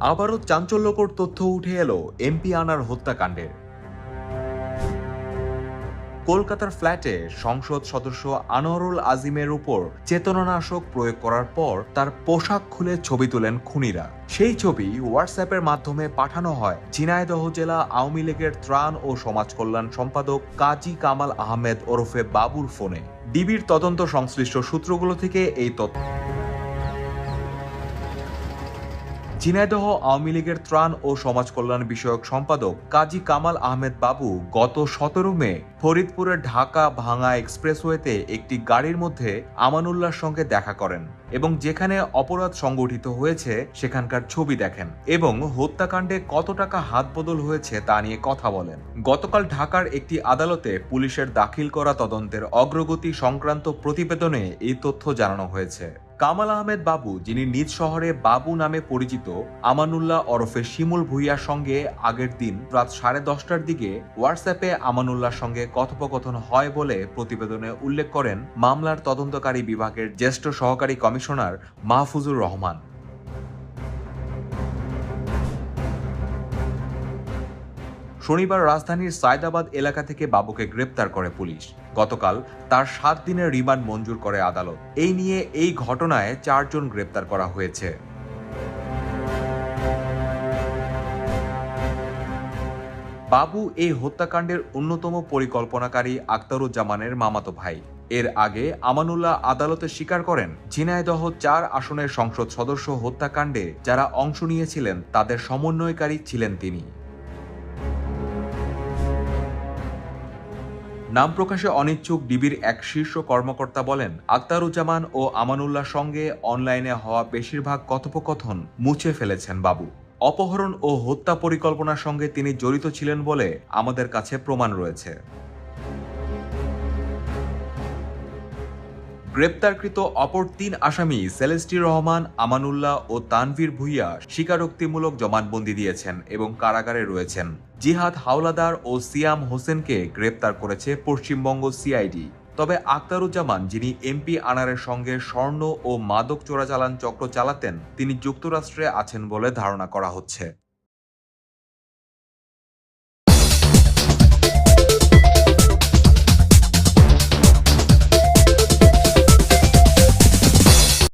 আবারও চাঞ্চল্যকর তথ্য উঠে এলো এমপি আনার হত্যাকাণ্ডের। কলকাতার ফ্ল্যাটে সংসদ সদস্য আনোয়ারুল আজিমের উপর চেতনানাশক প্রয়োগ করার পর তার পোশাক খুলে ছবি তোলেন খুনিরা। সেই ছবি হোয়াটসঅ্যাপের মাধ্যমে পাঠানো হয়। ঝিনাইদহ জেলা আওয়ামী লীগের ত্রাণ ও সমাজ কল্যাণ সম্পাদক কাজী কামাল আহমেদ ওরফে বাবুর ফোনে। ডিবির তদন্ত সংশ্লিষ্ট সূত্রগুলো থেকে এই তথ্য। ঝিনাইদহ আওয়ামী লীগের ত্রাণ ও সমাজ কল্যাণ বিষয়ক সম্পাদক কাজী কামাল আহমেদ বাবু গত সতেরো মে ফরিদপুরের ঢাকা ভাঙা এক্সপ্রেসওয়েতে একটি গাড়ির মধ্যে আমানুল্লাহর সঙ্গে দেখা করেন এবং যেখানে অপরাধ সংগঠিত হয়েছে সেখানকার ছবি দেখেন এবং হত্যাকাণ্ডে কত টাকা হাত বদল হয়েছে তা নিয়ে কথা বলেন। গতকাল ঢাকার একটি আদালতে পুলিশের দাখিল করা তদন্তের অগ্রগতি সংক্রান্ত প্রতিবেদনে এই তথ্য জানানো হয়েছে। কামাল আহমেদ বাবু, যিনি নিজ শহরে বাবু নামে পরিচিত, আমানুল্লাহ ওরফে শিমুল ভুইয়ার সঙ্গে আগের দিন রাত সাড়ে দশটার দিকে হোয়াটসঅ্যাপে আমানুল্লাহর সঙ্গে কথোপকথন হয় বলে প্রতিবেদনে উল্লেখ করেন মামলার তদন্তকারী বিভাগের জ্যেষ্ঠ সহকারী কমিশনার মাহফুজুর রহমান। শনিবার রাজধানীর সায়দাবাদ এলাকা থেকে বাবুকে গ্রেপ্তার করে পুলিশ। গতকাল তার সাত দিনের রিমান্ড মঞ্জুর করে আদালত। এই নিয়ে এই ঘটনায় চারজন গ্রেপ্তার করা হয়েছে। বাবু এই হত্যাকাণ্ডের অন্যতম পরিকল্পনাকারী আক্তারুজ্জামানের মামাতো ভাই। এর আগে আমানুল্লাহ আদালতে স্বীকার করেন, ঝিনাইদহ চার আসনের সংসদ সদস্য হত্যাকাণ্ডে যারা অংশ নিয়েছিলেন, তাদের সমন্বয়কারী ছিলেন তিনি। নাম প্রকাশে অনিচ্ছুক ডিবির এক শীর্ষ কর্মকর্তা বলেন, আক্তারুজ্জামান ও আমানুল্লাহ সঙ্গে অনলাইনে হওয়া বেশিরভাগ কথোপকথন মুছে ফেলেছেন বাবু। অপহরণ ও হত্যা পরিকল্পনার সঙ্গে তিনি জড়িত ছিলেন বলে আমাদের কাছে প্রমাণ রয়েছে। গ্রেপ্তারকৃত অপর তিন আসামি সেলেস্টি রহমান, আমানুল্লাহ ও তানভীর ভুইয়া স্বীকারোক্তিমূলক জবানবন্দি দিয়েছেন এবং কারাগারে রয়েছেন। জিহাদ হাওলাদার ও সিয়াম হোসেনকে গ্রেপ্তার করেছে পশ্চিমবঙ্গ সিআইডি। তবে আক্তারুজ্জামান যিনি এমপি আনারের সঙ্গে স্বর্ণ ও মাদক চোরাচালান চক্র চালাতেন, তিনি যুক্তরাষ্ট্রে আছেন বলে ধারণা করা হচ্ছে।